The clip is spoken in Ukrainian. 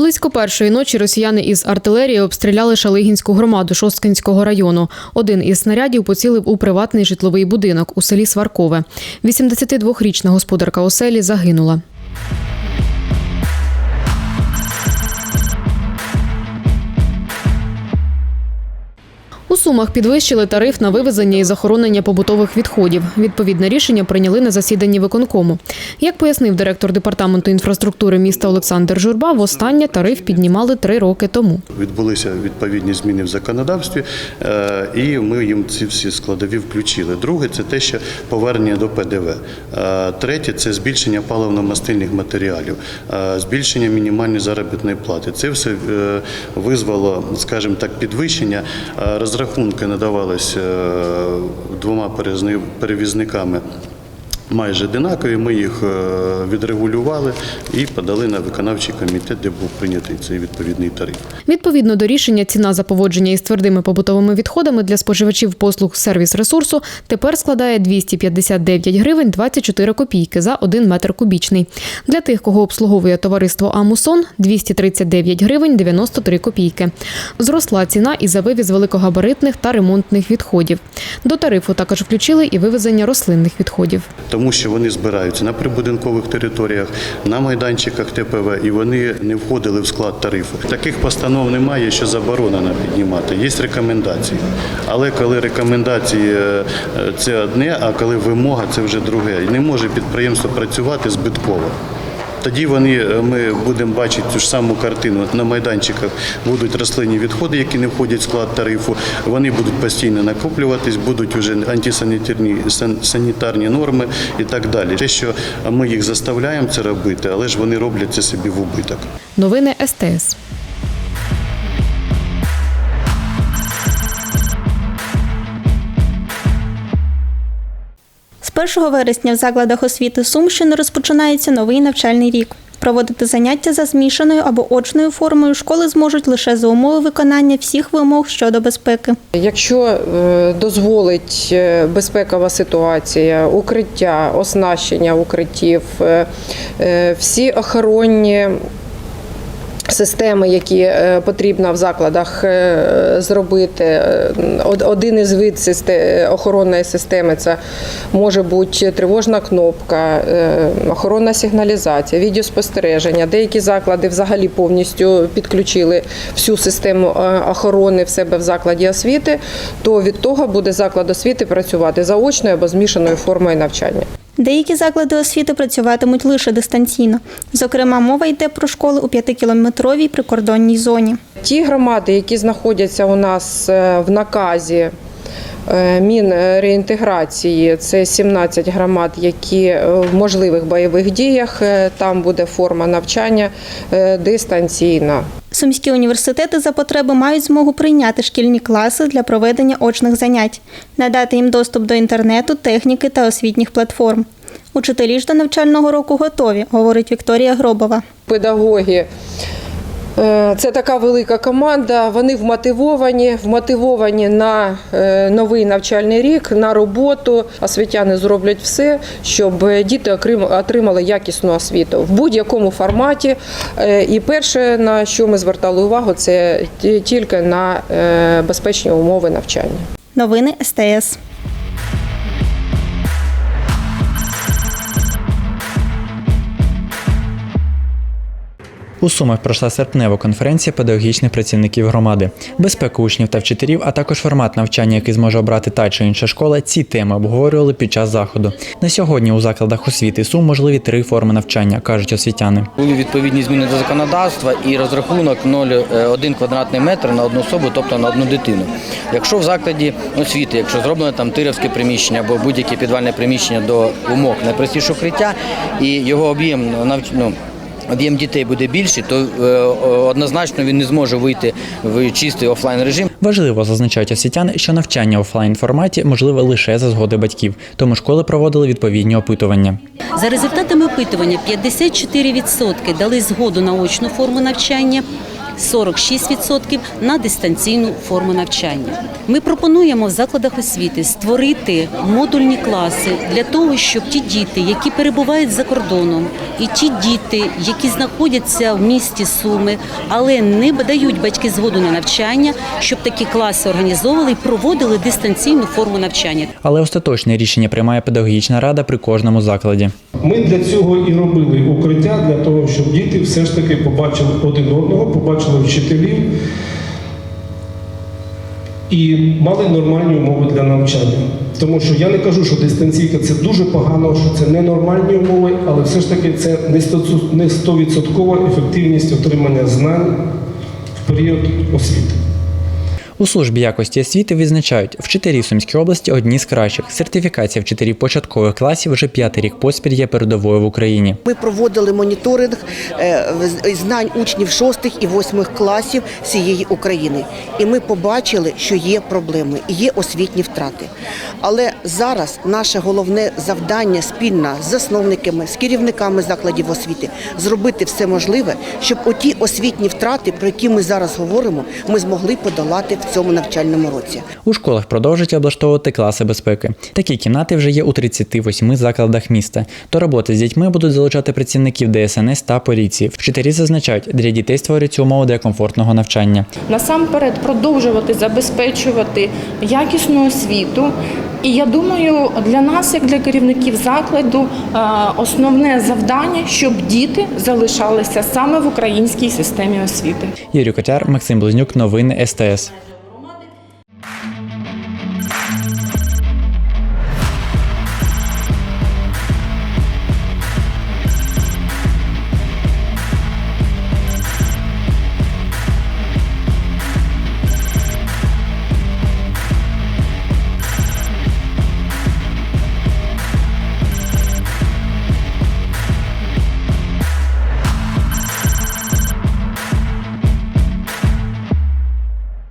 Близько першої ночі росіяни із артилерії обстріляли Шалигінську громаду Шосткинського району. Один із снарядів поцілив у приватний житловий будинок у селі Сваркове. 82-річна господарка оселі загинула. Сумах підвищили тариф на вивезення і захоронення побутових відходів. Відповідне рішення прийняли на засіданні виконкому. Як пояснив директор департаменту інфраструктури міста Олександр Журба, востаннє тариф піднімали три роки тому. Відбулися відповідні зміни в законодавстві, е, і ми їм ці всі складові включили. Друге це те, що повернення до ПДВ. Е, Третє це збільшення паливно-мастильних матеріалів, е, збільшення мінімальної заробітної плати. Це все визвало, скажімо так, підвищення. Е, Розрахунки надавалися е, двома перевізниками. Майже одинакові, ми їх е, відрегулювали і подали на виконавчий комітет, де був прийнятий цей відповідний тариф. Відповідно до рішення, ціна за поводження із твердими побутовими відходами для споживачів послуг сервіс ресурсу тепер складає 259 гривень 24 копійки за 1 метр кубічний. Для тих, кого обслуговує товариство Амусон 239 гривень 93 копійки. Зросла ціна і за вивіз великогабаритних та ремонтних відходів. До тарифу також включили і вивезення рослинних відходів. Тому що вони збираються на прибудинкових територіях, на майданчиках ТПВ, і вони не входили в склад тарифу. Таких постанов немає, що заборонено піднімати. Є рекомендації. Але коли рекомендації е, е, це одне, а коли вимога це вже друге. І не може підприємство працювати збитково. Тоді вони е, ми будемо бачити цю ж саму картину. На майданчиках будуть рослинні відходи, які не входять в склад тарифу. Вони будуть постійно накоплюватись, будуть вже антисанітарні сан- санітарні норми і так далі. Те, що ми їх заставляємо це робити, але ж вони роблять це собі в убиток. Новини СТС. 1 вересня в закладах освіти Сумщини розпочинається новий навчальний рік. Проводити заняття за змішаною або очною формою школи зможуть лише за умови виконання всіх вимог щодо безпеки. Якщо е, дозволить е, безпекова ситуація, укриття, оснащення укриттів, е, всі охоронні системи, які е, потрібно в закладах е, зробити, е, один із вид охоронної системи це може бути тривожна кнопка, охоронна сигналізація, відеоспостереження. Деякі заклади взагалі повністю підключили всю систему охорони в себе в закладі освіти, то від того буде заклад освіти працювати заочною або змішаною формою навчання. Деякі заклади освіти працюватимуть лише дистанційно. Зокрема, мова йде про школи у п'ятикілометровій прикордонній зоні. Ті громади, які знаходяться у нас е, в наказі е, Мінреінтеграції, це 17 громад, які е, в можливих бойових діях, там буде форма навчання дистанційна. Сумські університети за потреби мають змогу прийняти шкільні класи для проведення очних занять, надати їм доступ до інтернету, техніки та освітніх платформ. Учителі ж до навчального року готові, говорить Вікторія Гробова. Педагоги це така велика команда. Вони вмотивовані, вмотивовані на е, новий навчальний рік, на роботу. Освітяни зроблять все, щоб діти отримали якісну освіту в будь-якому форматі. Е, І перше, на що ми звертали увагу, це тільки на е, безпечні умови навчання. Новини СТС. У Сумах пройшла серпнева конференція педагогічних працівників громади. Безпека учнів та вчителів, а також формат навчання, який зможе обрати та чи інша школа. Ці теми обговорювали під час заходу. На сьогодні у закладах освіти Сум можливі три форми навчання, кажуть освітяни. Були відповідні зміни до законодавства і розрахунок 0,1 квадратний метр на одну особу, тобто на одну дитину. Якщо в закладі освіти, якщо зроблено там тирівське приміщення або будь-яке підвальне приміщення до умов найпростішого укриття, і його об'єм ну, об'єм дітей буде більший, то е, однозначно він не зможе вийти в чистий офлайн режим. Важливо зазначають освітяни, що навчання в офлайн форматі можливе лише за згоди батьків, тому школи проводили відповідні опитування. За результатами опитування 54% дали згоду на очну форму навчання. 46% на дистанційну форму навчання. Ми пропонуємо в закладах освіти створити модульні класи для того, щоб ті діти, які перебувають за кордоном, і ті діти, які знаходяться в місті Суми, але не дають батьки згоду на навчання, щоб такі класи організовували і проводили дистанційну форму навчання. Але остаточне рішення приймає педагогічна рада при кожному закладі. Ми для цього і робили укриття, для того, щоб діти все ж таки побачили один одного, побачили вчителів і мали нормальні умови для навчання. Тому що я не кажу, що дистанційка це дуже погано, що це ненормальні умови, але все ж таки це не 100% не 100% ефективність отримання знань в період освіти. У службі якості освіти відзначають, вчителі в Сумській області одні з кращих. Сертифікація вчителів початкових класів вже п'ятий рік поспіль є передовою в Україні. Ми проводили моніторинг е, знань учнів шостих і восьмих класів всієї України. І ми побачили, що є проблеми, є освітні втрати. Але зараз наше головне завдання спільно з засновниками, з керівниками закладів освіти зробити все можливе, щоб оті освітні втрати, про які ми зараз говоримо, ми змогли подолати в цьому навчальному році. У школах продовжують облаштовувати класи безпеки. Такі кімнати вже є у 38 закладах міста. До роботи з дітьми будуть залучати працівників ДСНС та поліції. Вчителі зазначають, для дітей створюються умови для комфортного навчання. насамперед продовжувати забезпечувати якісну освіту. І я думаю, для нас, як для керівників закладу, е, основне завдання, щоб діти залишалися саме в українській системі освіти. Юрій Котяр, Максим Близнюк, новини СТС. Thank you.